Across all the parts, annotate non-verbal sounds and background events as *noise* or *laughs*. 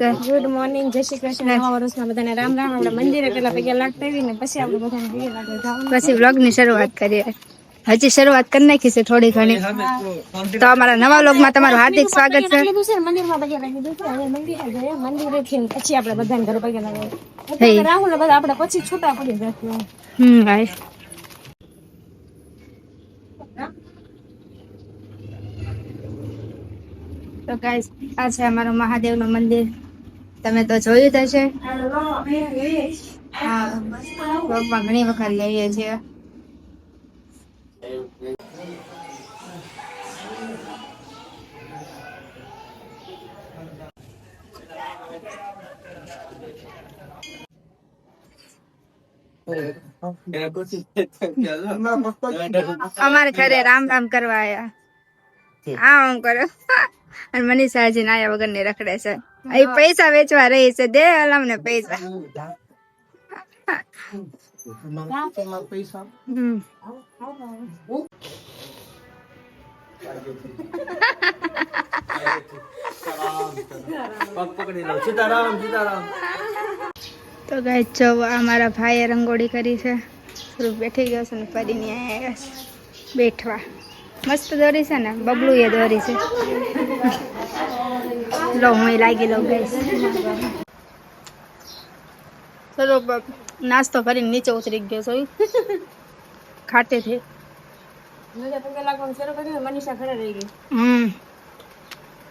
Good morning જય શ્રી કૃષ્ણ. નવા વર્ષના બધાને રામ રામ. આપણે મંદિરે પેલા પગે લાગતા આવી ને પછી આપણે બધાને પગે લાગે પછી વ્લોગની શરૂઆત કરીએ. હજી શરૂઆત કરી નાખી છે થોડી ઘણી. તો અમારા નવા વ્લોગમાં તમારું હાર્દિક સ્વાગત છે. કીધું છે પગે લાગી દીધું હવે મંદિરે જઈએ. મંદિરે થી પછી આપણે બધાને ઘરે પગે લાગીએ. રાહુલ ને બધા આપણે પછી છૂટા પડી જશું હમ ભાઈ. તો ગાઈસ આ છે અમારું મહાદેવનું મંદિર. તમે તો જોયું જ હશે. હા વ્લોગમાં ઘણી વખત લઈએ છીએ. અમારે ઘરે રામ રામ કરવા આયા. આ આમ કરો. અને મનીષાજી નાયા વગર ને રખડે છે. અહીં પૈસા વેચવા રહી છે. દે અલમ ને પૈસા તો ગાય જો આ મારા ભાઈએ રંગોળી કરી છે. બેઠી ગયો છે ને ફરીને આવ્યા છે. બેઠવા. મસ્ત દોરી છે ને બબલું એ દોરી છે. લો હું લાગી લઉં ગઈશ ચલો નાસ્તો કરીને નીચે ઉતરી ગયો જોયું ખાટેથી મનીષા ઘરે રહી ગઈ. હમ.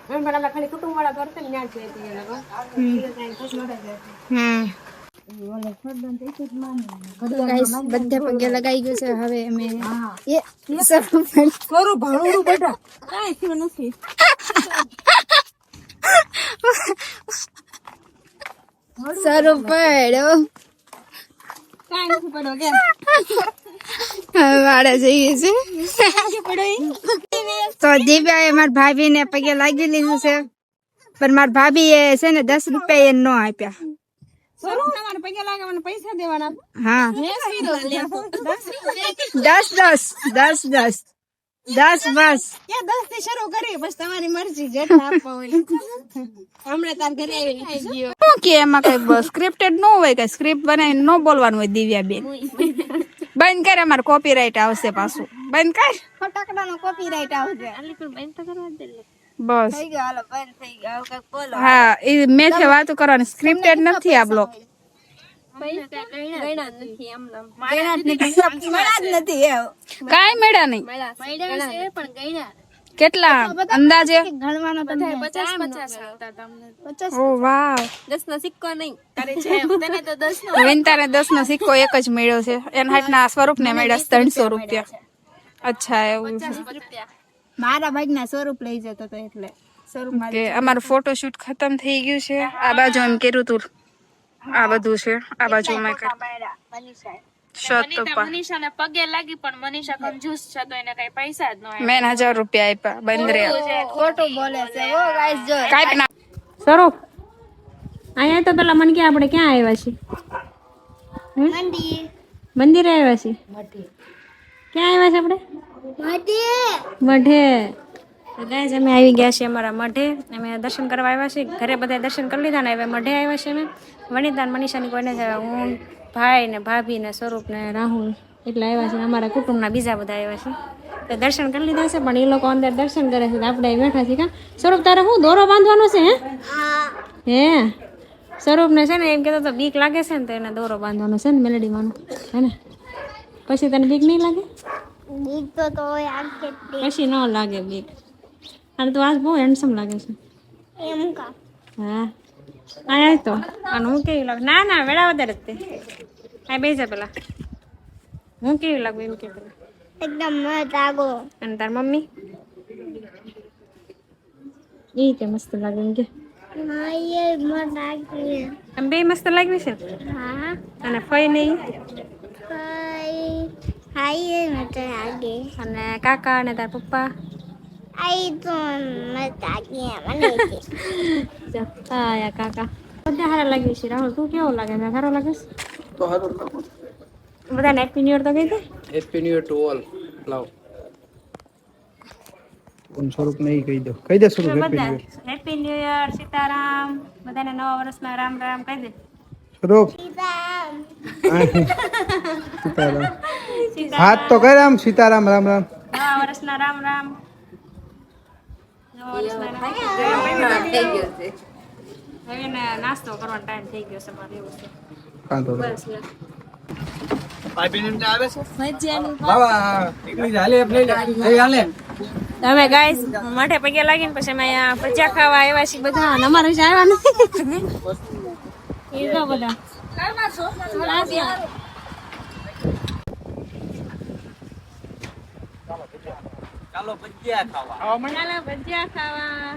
પણ ખાલી કુટુંબ વાળા ઘર ને ત્યાં જ જઈ પગે લાગવા બીજે કાંઈ કશું નહોતા જતા. હમ ગાઈસ બધે પગે લગાઈ ગયું છે. હવે અમે એ સરપંચ કરું ભાણું બેટા. કાંઈ થયું નથી. સરું પડ્યો કાંઈ નથી પડ્યો કે હવે વાળા જઈએ છે. તો દિવ્યાએ મારા ભાભી ને પગે લાગી લીધું છે. પણ મારા ભાભી એ છે ને દસ રૂપિયા એ ન આપ્યા સરું તમારે પગે લાગવાના પૈસા દેવાના હા. દસ દસ. દસ દસ. દસ બસ. દસથી શરૂ કરી બસ તમારી મરજી જેટલા આપવા હોય. હમણાં તાર ઘરે આવી શું કે એમાં કઈ સ્ક્રિપ્ટેડ ન હોય કે સ્ક્રિપ્ટ બનાવીને ન બોલવાનું હોય દિવ્યા બેન બંધ કરે અમારે કોપીરાઇટ આવશે પાછું. બંધ કર. ફટાકડા નો કોપીરાઈટ આવશે બસ. થઈ ગયો હાલો બંધ થઈ ગયો. હવે કાંઈક બોલો. હા એ મેં છે વાતો કરવાની સ્ક્રિપ્ટેડ નથી આ બ્લોગ ગયણા નથી એમ મળ્યા જ નથી એવું કાંઈ મેળા નહીં. કેટલા અંદાજે? ગણવાનો તો પચાસ પચાસ પચાસ ઓ વાવ. દસ નો સિક્કો નહીં. તને તો દસ નો *laughs* વિનતાને દસ નો સિક્કો એક જ મળ્યો છે. એના હાટના સ્વરૂપ ને મળ્યા ત્રણસો રૂપિયા. અચ્છા એવું મારા ભાગના સ્વરૂપ લઈ જતો તો એટલે સ્વરૂપ કે અમારું ફોટોશૂટ ખતમ થઈ ગયું છે. આ બાજુ એમ કર્યું તું. આ બધું છે. આ બાજુ અમે તો પગે લાગી પણ મનીષા કંજૂસ છે તો એને કઈ પૈસા જ ન મેં હજાર રૂપિયા આપ્યા. બંધ રે. ખોટું. બોલે છે ઓ ગાઈસ જો. કાંઈક ના સ્વરૂપ અહીંયા તો પેલા મને કે આપણે ક્યાં આવ્યા છીએ? મંદિરે. આવ્યા છીએ? ક્યાં આવ્યા છે આપણે? મઢે. ગાય અમે આવી ગયા છીએ અમારા મઢે. અમે દર્શન કરવા આવ્યા છીએ. ઘરે બધા દર્શન કરી લીધા ને હવે મઢે આવ્યા છીએ અમે. વનિતા મનીષાની કોઈને જ આવ્યા. હું ભાઈ ને ભાભી ને સ્વરૂપ ને રાહુલ એટલે આવ્યા છે અમારા કુટુંબના બીજા બધા આવ્યા છે. તો દર્શન કરી લીધા છે પણ એ લોકો અંદર દર્શન કરે છે. તો આપણે બેઠા છીએ. કા? સ્વરૂપ તારે શું દોરો બાંધવાનો છે હે? હે? સ્વરૂપને છે ને એમ કહેતો તો બીક લાગે છે ને તો એને દોરો બાંધવાનો છે ને મેલેડીમાંનો હે ને? પછી તને બીક નહીં લાગે? બીક તો તો આખે પછી ન લાગે બીક. અને તું આજ બહુ હેન્ડસમ લાગે છે. એમ કા? હા. આયા તો. અને હું કેવી લાગ? ના ના વેળા વધારે જ તે. આ બે જા પેલા. હું કેવી લાગુ એમ કે પેલા? એકદમ મત આગો અને તાર મમ્મી? એ તે મસ્ત લાગે એમ કે. હા એ મત આમ બે મસ્ત લાગવી છે? હા. અને ફઈ નહીં હાય મત આગે અને કાકા અને તાર પપ્પા આઈ તો મત આગે મને કાકા બધા સારા લાગે છે રાહુલ તું કેવો લાગે છે સારો લાગે છે બધાને હેપી ન્યુ યર તો કહી દે Happy New Year to all. Love. પણ સ્વરૂપ નહીં કહી દો કહી દે સ્વરૂપ હેપી બધા new year happy new year Sitaram બધાને નવા વર્ષના રામ રામ કહી દે સ્વરૂપ સીતારામ હાથ તો કરે આમ સીતારામ રામ રામ. વર્ષના રામ રામ. હવે ને નાસ્તો કરવાનો ટાઈમ થઈ ગયો છે મારે એવું છે. કાંતો બસ તમે ગાઈસ માથે પગે લાગીને પછી અમે અહીંયા ભજીયા ખાવા આવ્યા છીએ બધા. અમારે જ આવ્યા નથી. બધા. ચાલો ભજીયા ખાવા. ચાલો ભજીયા ખાવા.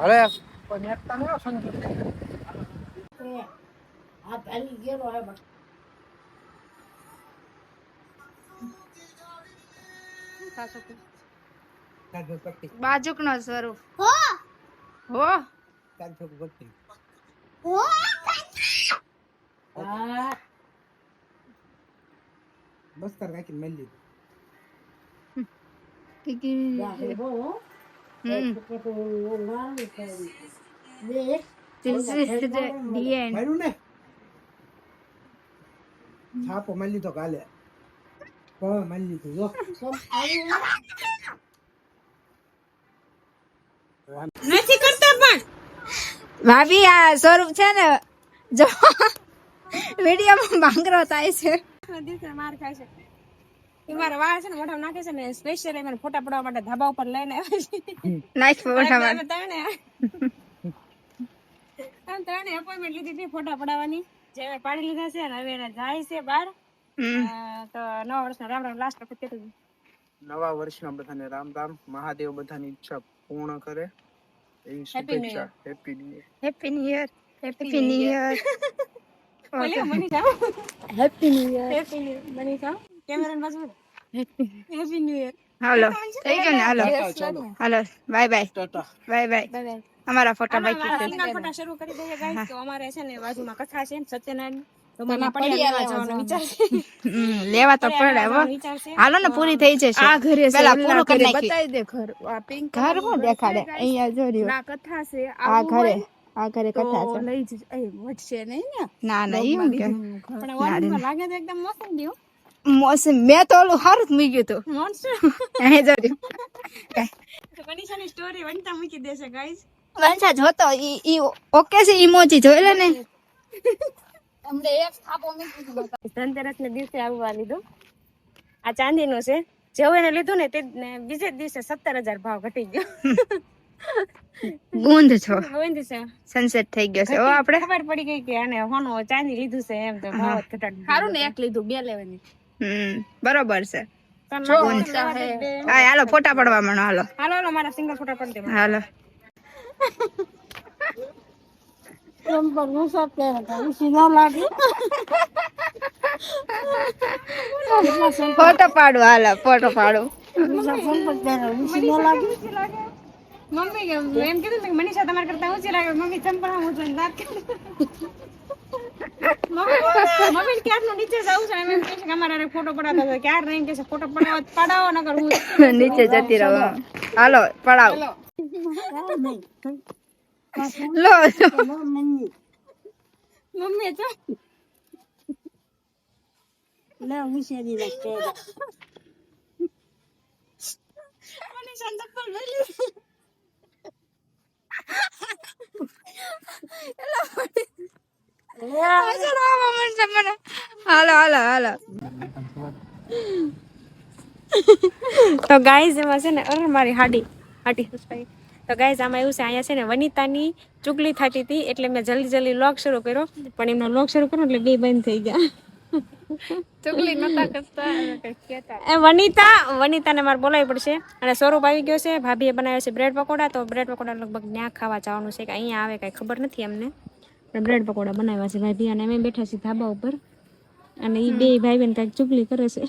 હવે કોઈ નેતા નહીં સંજુ બાજુક નો સ્વરૂપ. હો. બસ્તર કાકી મળી This is the the end. છાપો મળી તો કાલે. પણ મળી લીધું જો. નથી કરતા પણ. ભાભી આ સ્વરૂપ છે ને જો. વિડીયોમાં ભાંગરો થાય છે. દિવસે માર ખાય છે. મારા વાળ છે ને મોઢામાં નાખે છે ને સ્પેશિયલ મને ફોટા પડવા માટે ધાબા ઉપર લઈને આવે છે. નાઈસ ફોટા અમે ત્રણે આમ ત્રણે appointment લીધી હતી ફોટા પડાવવાની. જે અમે પાડી લીધા છે અને હવે એને જાય છે બહાર. હમ. અ, તો નવા વર્ષના રામ રામ લાસ્ટ વખત કીધું નવા વર્ષના બધાને રામ રામ. મહાદેવ બધાની ઈચ્છા પૂર્ણ કરે. એવી Happy New શુભેચ્છા. Happy new year happy new year happy new year બોલ્યો Manisha happy new year happy new Manisha camera બાજુ હેપી ન્યુ યર હાલો. થઈ ગયો ને? હાલો. હાલો. બાય બાય બાય બાય અમારા ફોટા બાકી ફોટા શરૂ કરી દઈએ ગાઈસ તો અમારે છે ને બાજુમાં કથા છે સત્યનારાયણ. તો મને પડિયા લેવા જવાનો વિચાર છે. હમ, લેવા તો પડે હાલો ને પૂરી થઈ જશે. આ ઘરે પેલા પૂરું કરી નાખી. દે ઘર આ ઘર હું દેખાડે? અહીંયા જો ના કથા છે. આ ઘરે આ ઘરે કથા છે. લઈ જ એ વધશે નહીં ને? ના ના એમ કે પણ લાગે તો એકદમ મસ્ત ગયો મોસમ મેં તો ઓલું હારું જ મૂક્યું હતું મોન્સ્ટર અહીં જો રહ્યું. કનિષાની સ્ટોરી વંતા મૂકી દેશે ગાઈસ વંશા જોતો ઈ ઈ ઓકે છે ઇમોજી જોઈ લે ને. ધનતેરસ ને દિવસે આવવા લીધું આ ચાંદી નું છે. જેવું એને લીધું ને તે બીજે દિવસે સત્તર હજાર ભાવ ઘટી ગયો. ગુંદ છો. ગુંદ છે. સનસેટ થઈ ગયો છે ઓ આપણે ખબર પડી ગઈ કે આને હોનો ચાંદી લીધું છે એમ તો ભાવ જ સારું ને એક લીધું બે લેવાની. હમ બરોબર છે. દીધો. હા. હાલો ફોટા પડવા માંડો હાલો. હાલો હાલો મારા સિંગલ ફોટા પડી દે. હાલો. ફોટો પાડું હાલો ફોટો પાડું. મમ્મી કે એમ કીધું કે મનીષા તમારા કરતા ઊંચી લાગે મમ્મી ચંપલ આમ ઊંચો દાંત મમ્મી મમ્મી ક્યારનું નીચે જવું છે એમ એમ કહે છે કે અમારે હારે ફોટો પડાવતા હતા ક્યાર નહીં કે છે ફોટો પડાવો તો પડાવો નકર હું નીચે જતી રહો હાલો પડાવ લો મમ્મી તો મનીષા ચંપલ લઈ લીધી હાલો હાલો હાલો તો ગાઈઝ એમાં છે ને અરે મારી હાડી હાડી તો ગાઈઝ આમાં એવું છે અહીંયા છે ને વનિતાની ચુગલી થતી હતી એટલે મેં જલ્દી જલ્દી લોક શરૂ કર્યો પણ એમનો લોક શરૂ કર્યો એટલે બે બંધ થઈ ગયા. ચુગલી નતા કરતા એ વનિતા વનિતાને મારે બોલાવી પડશે. અને સ્વરૂપ આવી ગયો છે ભાભીએ બનાવ્યો છે બ્રેડ પકોડા તો બ્રેડ પકોડા લગભગ ત્યાં ખાવા જવાનું છે કે અહીંયા આવે કાંઈ ખબર નથી અમને બ્રેડ પકોડા બનાવ્યા છે ભાઈ. અને અમે બેઠા છીએ ધાબા ઉપર. અને એ બે ભાઈ બેન કંઈક ચુગલી કરે છે.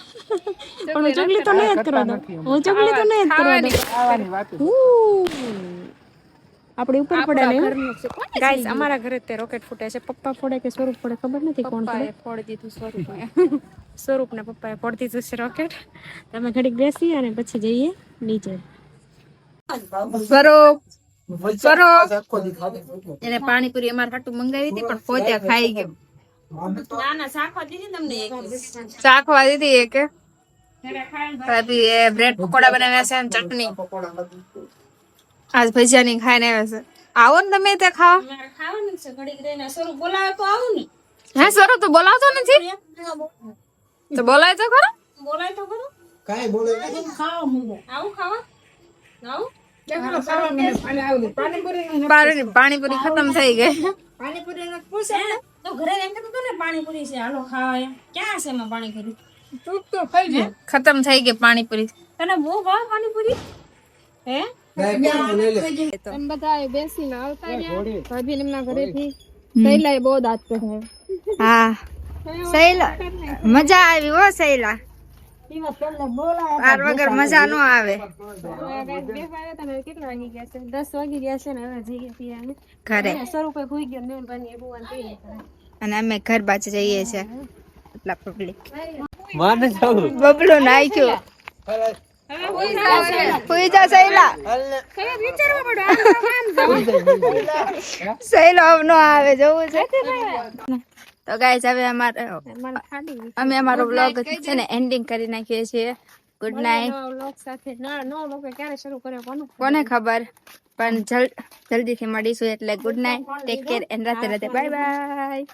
પણ હું ચુગલી તો નહીં જ કરવા દઉં હું ચુગલી તો નહીં જ કરવા દઉં આવવાની વાત ઉહ. આપણી ઉપર પડે ને ગાઈસ અમારા ઘરે તે રોકેટ ફૂટે છે. પપ્પા ફોડે કે સ્વરૂપ ફોડે ખબર નથી કોણ ફોડે? ફોડી દીધું સ્વરૂપ. *laughs* સ્વરૂપ ને પપ્પાએ ફોડી દીધું છે રોકેટ તમે ઘડીક બેસી અને પછી જઈએ નીચે. સ્વરૂપ! સ્વરૂપ એને પાણીપુરી અમારે હાટું મંગાવી હતી પણ પોતે ખાઈ ગયો. ના ના દીધી એક ચાખવા દીધી એક. એ બ્રેડ પકોડા બનાવ્યા છે અને ચટણી. આજ ભજીયાની ખાઈને આવ્યા છે. આવો ને તમે તે ખાવા ની. હે સ્વરૂપ તું બોલાવતો નથી? તો બોલાય તો ખરો. બોલાય તો ખરો. કાંઈ બોલે આવું ખાવા? આવું? પાણીપુરી ખતમ થઈ ગઈ. તો ઘરે એમ કીધું હતું ને પાણીપુરી છે. હાલો ખાવા. એમ ક્યાં છે એમાં પાણીપુરી ખતમ થઈ ગઈ પાણીપુરી. તને બહુ ભાવ પાણીપુરી? હે? એમ બધા બેસીને આવતા રહ્યા ભાભી એમના ઘરેથી પહેલા બહુ દાંત કઢાય હા. *laughs* સહેલા મજા આવી હો સહેલા પાર વગર મજા નો આવે કેટલા વાગી ગયા છે દસ વાગી ગયા છે ને હવે જઈએ અમે ઘરે સ્વરૂપે ભૂઈ ગયો ને બની એ બુવાન થઈ અને અમે ઘર બાજુ જઈએ છીએ એટલા પબ્લિક માને જવું બબલો નાખ્યો હુઈ જા સહેલા સહેલો નો આવે જવું છે તો ગાઈસ હવે અમારે અમે અમારો બ્લોગ છે ને એન્ડિંગ કરી નાખીએ છીએ. ગુડ નાઇટ સાથે ના નો લોકો ક્યારે શરૂ કર્યો કોને? ખબર? પણ જલ જલ્દીથી મળીશું એટલે good night take care and રાતે રાતે. Bye bye